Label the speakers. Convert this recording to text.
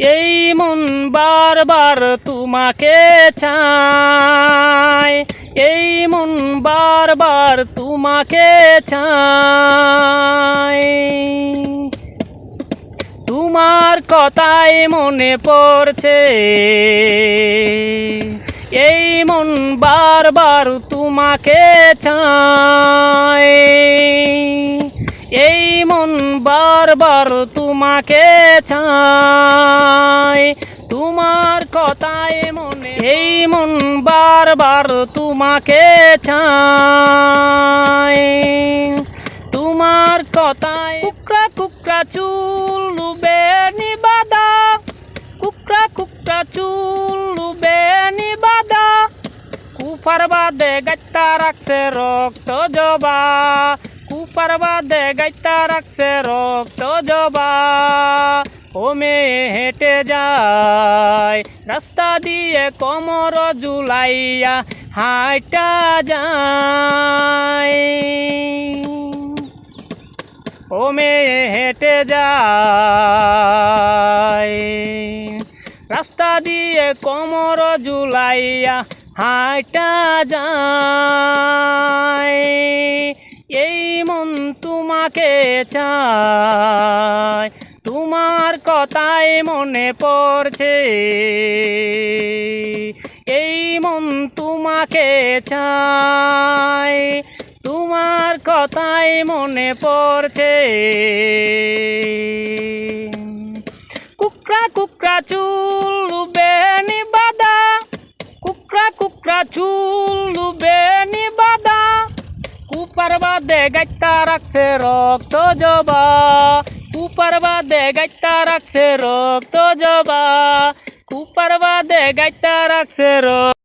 Speaker 1: এই মন বারবার তোমাকে চায়। এই মন বারবার তোমাকে চায়। তোমার কথাই মনে পড়ছে। এই মন বারবার তোমাকে চায়। বারবার তোমাকে চায় তোমার কথাই মনে, এই মন বারবার তোমাকে চায় তোমার কথায় কুকরা কুকরা চুল লুবে নিবাদা। কুকরা কুকরা চুল লুবে নিবাদা। কুফার বাদে গাইতা রাখছে রক্ত জবা। কুফার বাদে গাইতা রাখছে রক্ত জবা। ও মেয়ে হেঁটে যায়, রাস্তা দিয়ে কমর জুলাইয়া হাইটা যায়। ও মেয়ে হেঁটে যায়, রাস্তা দিয়ে কোমর জুলাইয়া হাইটা যায়। তোমাকে চায় তোমার কথাই মনে পড়ছে। এই মন তোমাকে চায় তোমার কথাই মনে পড়ছে। কুকরা কুকরা চুল বেনি বাদা। কুকরা কুকরা চুল বেনি বাদা। কুপার বাদে গাইতা রাখছে রক্ত জবা। কুপার বাদে গাইতা রাখছে রক্ত জবা। কুপার বাদে গাইতা রাখছে রক্ত